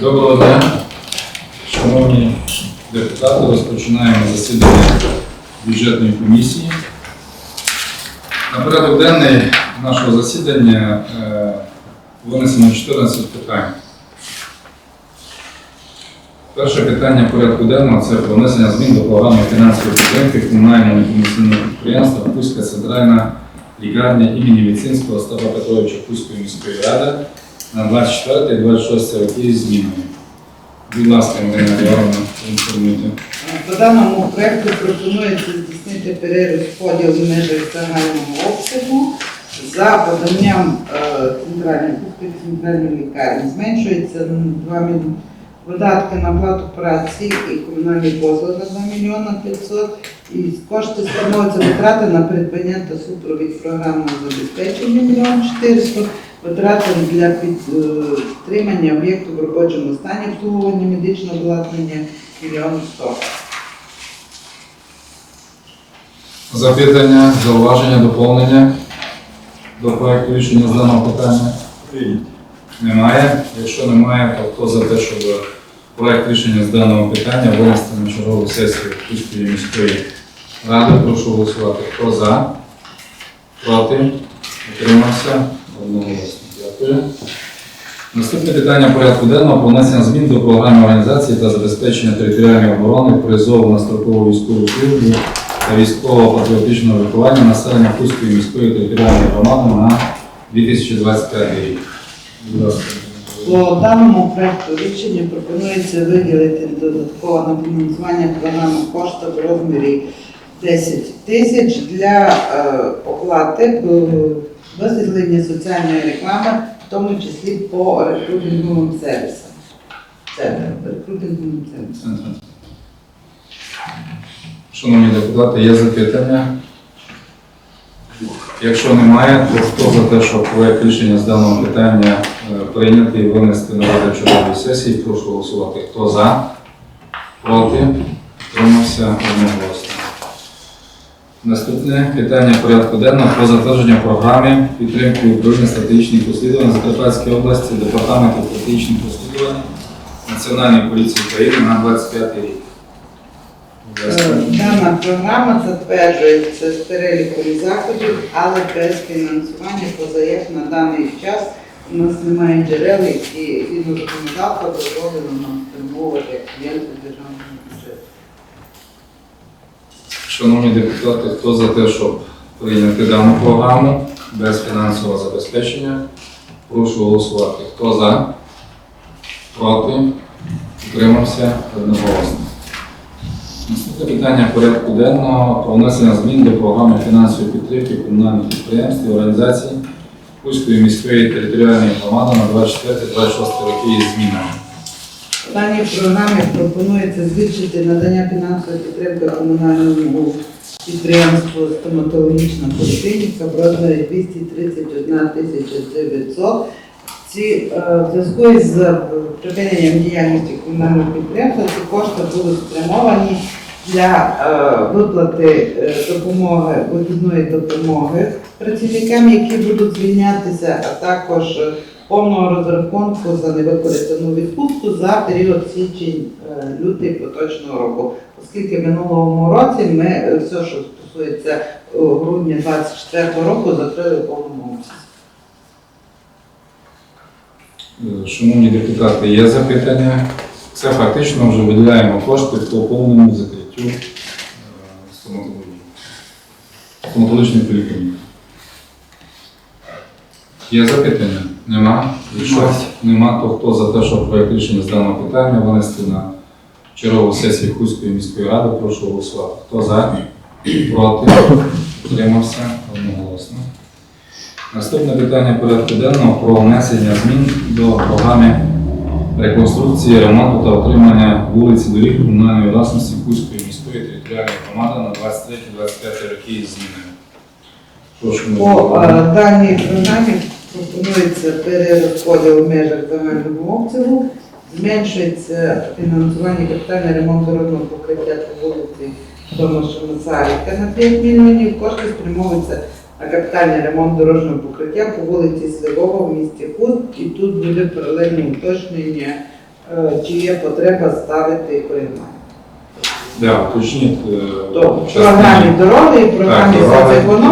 Доброго дня, шановні депутати, розпочинаємо засідання бюджетної комісії. На порядок денний нашого засідання е, винесено 14 питань. Перше питання порядку денного це про внесення змін до програми фінансової підтримки комунального некомерційного підприємства Пуська центральна лікарня імені Віцинського Остапа Петровича Пуської міської ради на 24 і 26 роки з. Будь ласка, Марина Івановна, інформуйте. По даному проекту пропонується здійснити перерозподіл в межах загального обсягу за поданням е, центральної Кухської центральної лікарні. Зменшується м, 2 мільйони видатки на плату праці і комунальні послуги на 2 мільйони 500 і кошти становляться витрати на придбання та супровід програмного забезпечення мільйон 400 витрати для підтримання об'єкту в робочому стані обслуговування медичного обладнання мільйон 100. Запитання, зауваження, доповнення до проекту рішення з даного питання? Немає. Якщо немає, то хто за те, щоб проект рішення з даного питання винести на чергову сесію Київської міської ради, прошу голосувати. Хто за? Проти? Утримався? Одноголосно. Дякую. Наступне питання порядку денного про внесення змін до програми організації та забезпечення територіальної оборони призову на строкову військову службу та військового патріотичного виховання населення Кузької міської територіальної громади на 2025 рік. По даному проекту рішення пропонується виділити додатково на фінансування програми кошти в розмірі 10 тисяч для е, оплати е, висвітлення соціальної реклами, в тому числі по рекрутинговим сервісам. Рекрутинговим сервісам. Шановні депутати, є запитання? Якщо немає, то хто за те, щоб рішення з даного питання е, прийняти і винести на розгляд чергової сесії, прошу голосувати. Хто за? Проти? Утримався одноголосно. Наступне питання порядку денного про затвердження програми підтримки управління стратегічних розслідувань Закарпатській області, Департаменту стратегічних розслідувань Національної поліції України на 25 рік. Е, Дана програма затверджується з переліком заходів, але без фінансування, поза як на даний час у нас немає джерел, які згідно законодавства дозволено нам спрямовувати клієнти державного бюджету. Шановні депутати, хто за те, щоб прийняти дану програму без фінансового забезпечення, прошу голосувати. Хто за? Проти? Утримався одноголосно. Наступне питання порядку денного про внесення змін до програми фінансової підтримки комунальних підприємств і організацій Кузької міської територіальної громади на 24-26 роки із змінами. Даній програмі пропонується збільшити надання фінансової підтримки комунальному підприємству стоматологічна поліклініка в розмірі 231 тисяча 900. Ці е, в зв'язку із е, припиненням діяльності комунального підприємства ці кошти будуть спрямовані для е, виплати допомоги, вихідної допомоги працівникам, які будуть звільнятися, а також повного розрахунку за невикористану відпустку за період січень-лютий поточного року. Оскільки минулому році ми е, все, що стосується е, грудня 24 року, закрили в повному обсязі. Е, Шановні депутати, є запитання. Це фактично вже виділяємо кошти по повному закриттю е, стоматології. Стоматологічної поліклініки. Є запитання? Нема? Якщо нема, то хто за те, щоб проект рішення з даного питання винести на чергову сесію Хуської міської ради, прошу голосувати. Хто за? Проти? Утримався? Одноголосно. Наступне питання порядку денного про внесення змін до програми реконструкції, ремонту та отримання вулиці доріг комунальної власності Кузької міської територіальної громади на 23-25 роки. Прошу По е, даній програмі пропонується перерозподіл в межах загального обсягу, зменшується фінансування капітального ремонту дорожнього покриття по вулиці Томаша Масарика на 5 мільйонів. Кошти спрямовуються на капітальний ремонт дорожнього покриття по вулиці Сливова в місті Худ. І тут буде паралельне уточнення е, чи є потреба ставити приймання. Да, уточніть. е, То в програмі дороги і програмі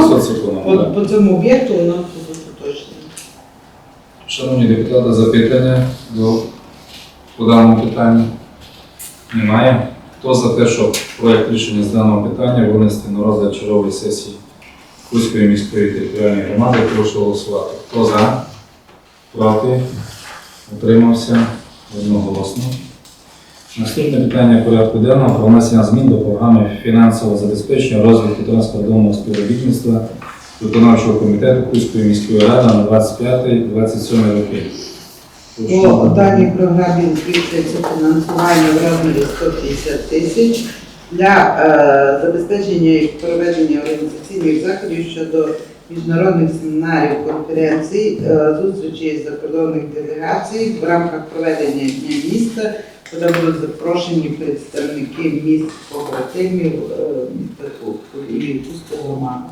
соцеконом по, по цьому об'єкту буде уточнено. Шановні депутати, запитання до по даному питанню? Немає. Хто за те, щоб проект рішення з даного питання винести на розгляд чергової сесії Кузької міської територіальної громади, прошу голосувати. Хто за? Проти? Утримався? Одноголосно. Наступне питання порядку денного про внесення змін до програми фінансового забезпечення розвитку транспортного співробітництва виконавчого комітету Кузької міської ради на 25-27 роки. По даній програмі збільшується фінансування в розмірі 150 тисяч для е, забезпечення і проведення організаційних заходів щодо міжнародних семінарів, конференцій, е, зустрічей закордонних делегацій в рамках проведення Дня міста, куди будуть запрошені представники міст побратимів е, міста і Кузького громади.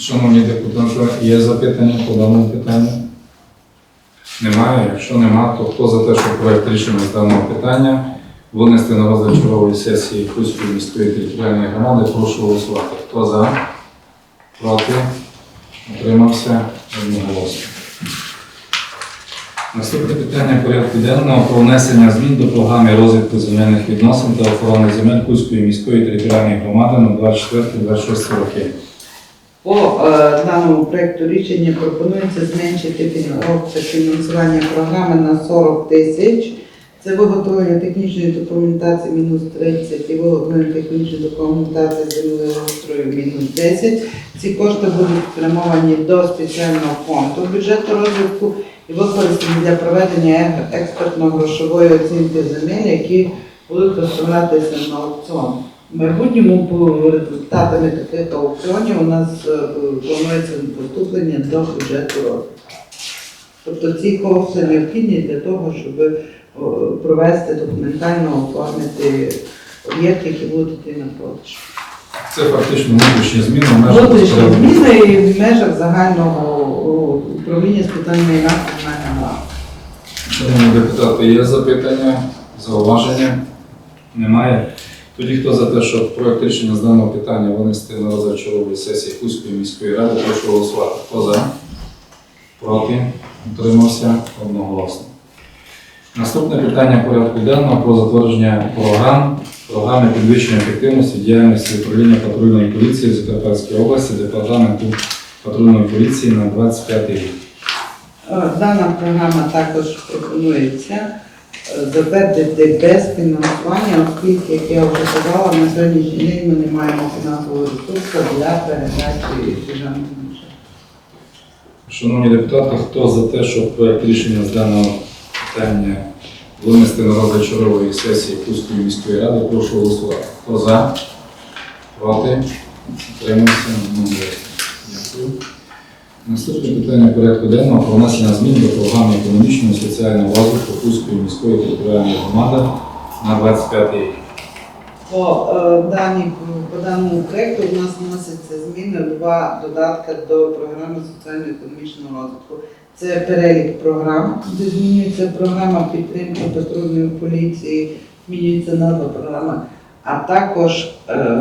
Шановні депутати, є запитання по даному питанню? Немає. Якщо нема, то хто за те, щоб проект рішення з даного питання винести на розгляд чергової сесії Кузької міської територіальної громади, прошу голосувати. Хто за? Проти? Утримався? Одноголосно. Наступне питання порядку денного про внесення змін до програми розвитку земельних відносин та охорони земель Кузької міської територіальної громади на 24-26 роки. По е, даному проекту рішення пропонується зменшити фінансування програми на 40 тисяч. Це виготовлення технічної документації мінус 30 і виготовлення технічної документації землеустрою мінус 10. Ці кошти будуть спрямовані до спеціального фонду бюджету розвитку і використані для проведення експертно-грошової оцінки земель, які будуть доставлятися на аукціон. В майбутньому по результатами таких аукціонів у нас е, планується поступлення до бюджету розвитку. Тобто ці кошти необхідні для того, щоб провести документально оформити об'єкти, які будуть йти на продаж. Це фактично внутрішні зміни в межах Внутрішні зміни і в межах загального управління з питань майна комунального. Шановні депутати, є запитання, зауваження? Немає. Тоді хто за те, щоб проект рішення з даного питання винести на розгляд чергової сесії Кузької міської ради, прошу голосувати. Хто за? Проти? Утримався? Одноголосно. Наступне питання порядку денного про затвердження програм, програми підвищення ефективності діяльності управління патрульної поліції в Закарпатській області, департаменту патрульної поліції на 25 рік. Е, Дана програма також пропонується затвердити без фінансування, оскільки, як я вже казала, на сьогоднішній день ми не маємо фінансового ресурсу для передачі державних бюджетів. Шановні депутати, хто за те, щоб проект рішення з даного питання винести на розгляд чергової сесії Кузької міської ради, прошу голосувати. Хто за? Проти? Утримався? Дякую. Наступне питання порядку денного про внесення змін до програми економічного і соціального розвитку Кузької міської територіальної громади на 25 рік. По, е, даній, по даному проєкту у нас вносяться зміни два додатки до програми соціально-економічного розвитку. Це перелік програм, де змінюється програма підтримки патрульної поліції, змінюється назва програми, а також е,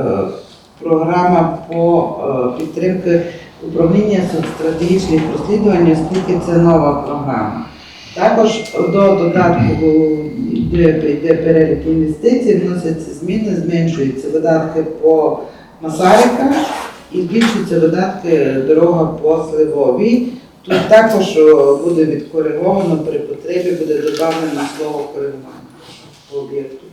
програма по е, підтримки управління стратегічних розслідувань, оскільки це нова програма. Також до додатку йде, йде перелік інвестицій, вносяться зміни, зменшуються видатки по Масарика і збільшуються видатки дорога по Сливовій. Тут також буде відкориговано при потребі, буде додано слово коригування по об'єкту.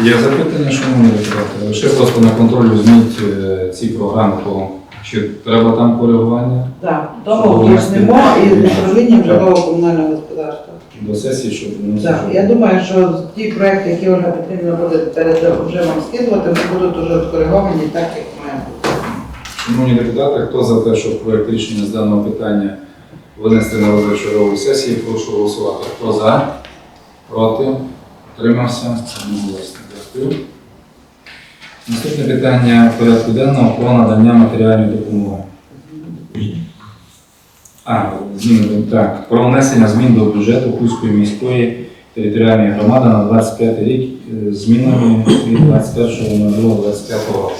Є запитання, шановні депутати? Лише просто на контроль візьміть е, ці програми, по чи треба там коригування Так, Щоб тому уточнимо і управління житлово-комунального господарства. до сесії, щоб ну, Так, я думаю, що ті проекти, які Ольга Петрівна буде перед вже вам скидувати, вони будуть вже відкориговані так, як має бути. Шановні депутати, хто за те, щоб проект рішення з даного питання винести на розгляд чергової сесії, прошу голосувати. Хто за? Проти? Утримався? Одноголосно. Дякую. Наступне питання порядку денного про надання матеріальної допомоги. А, зміни, так. Про внесення змін до бюджету Хуської міської територіальної громади на 25 рік е, змінами від 21.02.25 року.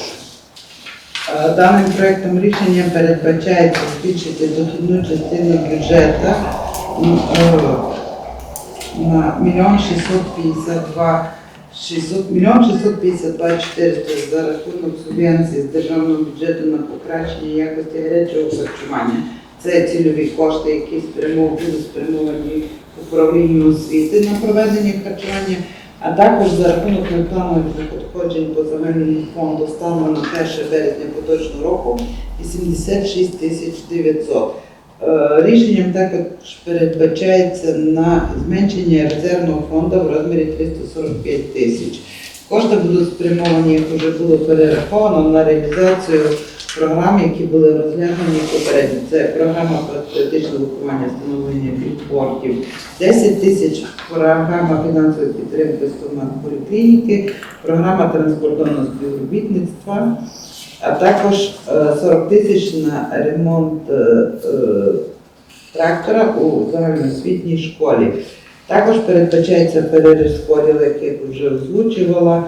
Е, Даним проектом рішення передбачається збільшити дохідну частину бюджету е, на мільйон 652 600, мільйон 652 400 за рахунок субвенції з державного бюджету на покращення якості гарячого харчування. Це цільові кошти, які спрямов, будуть спрямовані управлінню освіти на проведення харчування, а також за рахунок непланових надходжень по земельному фонду станом на 1 березня поточного року 86 тисяч 900. Е, Рішенням також передбачається на зменшення резервного фонду в розмірі 345 тисяч. Кошти будуть спрямовані, як вже було перераховано, на реалізацію програм, які були розглянені попередньо. Це програма патріотичного виховання, встановлення підпортів, 10 тисяч програма фінансової підтримки стомат поліклініки, програма транспортного співробітництва, а також е, 40 тисяч на ремонт е, е, трактора у загальноосвітній школі. Також передбачається перерозподіл, як вже озвучувала.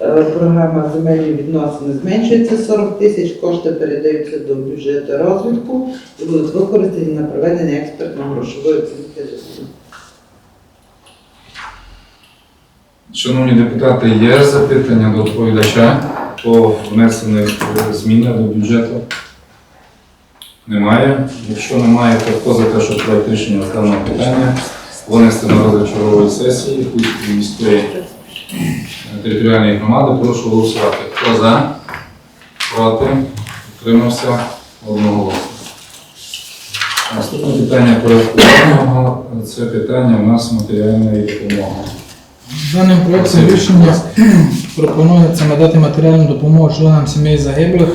Е, Програма земельні відносини зменшується 40 тисяч, кошти передаються до бюджету розвитку і будуть використані на проведення експертно-грошової оцінки ризику. Шановні депутати, є запитання до доповідача по внесених змінах до бюджету? Немає. Якщо немає, то хто за те, що проект рішення даного питання винести на розгляд чергової сесії Хуської міської територіальної громади, прошу голосувати. Хто за? Проти? Утримався одноголосно. Наступне питання порядку це питання у нас матеріальної допомоги. Даним проектом рішення пропонується надати матеріальну допомогу членам сімей загиблих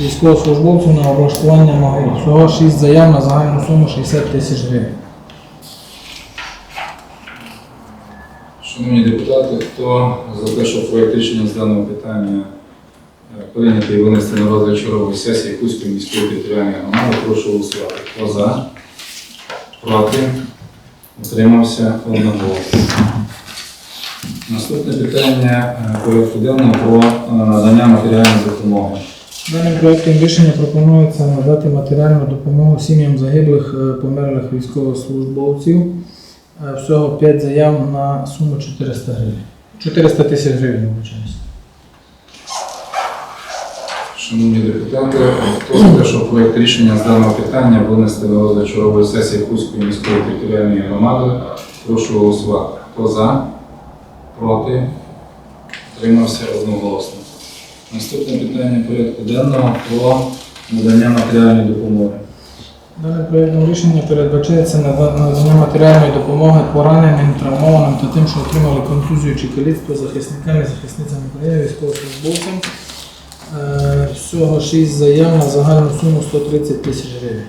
військовослужбовців на облаштування могил. Всього 6 заяв на загальну суму 60 тисяч гривень. Шановні депутати, хто за те, що проект рішення з даного питання е, прийнятий і винести на розгляд чергової сесії Кузької міської територіальної громади, прошу голосувати. Хто за? Проти? Утримався одноголосно. Наступне питання е, порядку денного про е, надання матеріальної допомоги. Даним проектом рішення пропонується надати матеріальну допомогу сім'ям загиблих е, померлих військовослужбовців. Всього 5 заяв на суму 400 гривень. 400 тисяч гривень, вибачаюсь. Шановні депутати, хто за те, що проект рішення з даного питання винести на розгляд чергової сесії Кузької міської територіальної громади, прошу голосувати. Хто за? Проти? Тримався одноголосно. Наступне питання порядку денного про надання матеріальної допомоги. Даним проєктом рішення передбачається надання матеріальної допомоги пораненим, травмованим та тим, що отримали контузію чи каліцтво захисникам і захисницям України, військовослужбовцям. Е, Всього 6 заяв на загальну суму 130 тисяч гривень.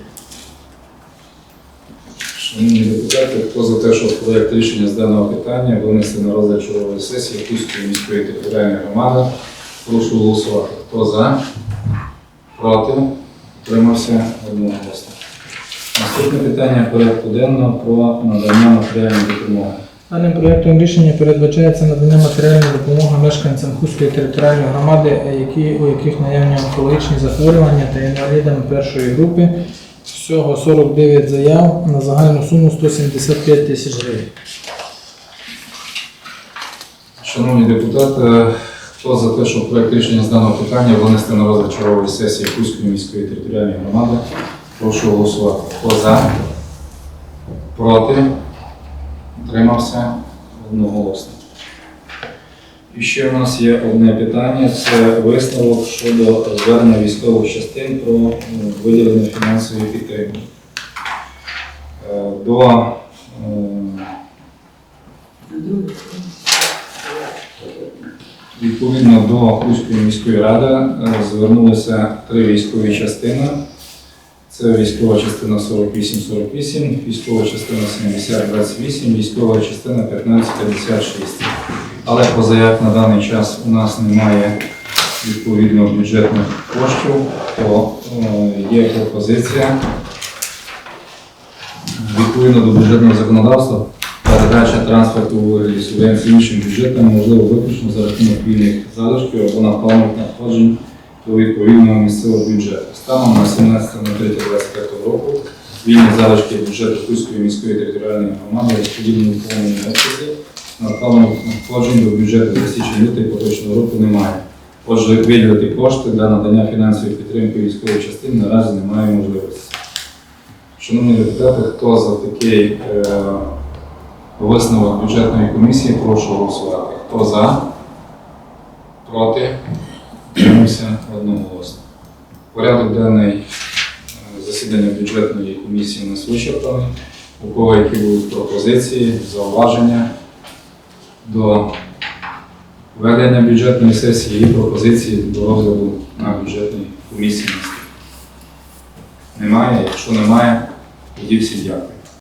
Шановні депутати, хто за те, що проект рішення з даного питання винести на розгляд чергової сесії Кузької міської територіальної громади, прошу голосувати. Хто за? Проти? Утримався одноголосно. Наступне питання порядку денного про надання матеріальної допомоги. Даним проєктом рішення передбачається надання матеріальної допомоги мешканцям Хуської територіальної громади, які, у яких наявні онкологічні захворювання та інвалідам першої групи. Всього 49 заяв на загальну суму 175 тисяч гривень. Шановні депутати, хто за те, що проект рішення з даного питання винести на розгляд чергової сесії Кузької міської територіальної громади, прошу голосувати. Хто за? Проти? Утримався? Одноголосно. І ще в нас є одне питання, це висновок щодо звернення військових частин про виділення фінансової підтримки. Е, До Відповідно до Кузької міської ради е, звернулися три військові частини. Це військова частина 48-48, військова частина 70-28, військова частина 15-56. Але по заявах на даний час у нас немає відповідно бюджетних коштів, то е, є пропозиція відповідно до бюджетного законодавства передача транспорту у вигляді субвенцій іншим бюджетам можливо виключно за рахунок вільних залишків або надпалих надходжень до відповідного місцевого бюджету. Станом на 17.03.25 року вільні залишки бюджету Кузької міської територіальної громади розподілені в повному обсязі. Надходжень до бюджету за січень лютий поточного року немає. Отже, виділити кошти для надання фінансової підтримки військової частини наразі немає можливості. Шановні депутати, хто за такий е, висновок бюджетної комісії, прошу голосувати. Хто за? Проти? Утримався одноголосно. Порядок денний е, засідання бюджетної комісії у нас вичерпаний. У кого які будуть пропозиції, зауваження до ведення бюджетної сесії і пропозиції до розгляду на бюджетній комісії. Немає. Якщо немає, тоді всім дякую.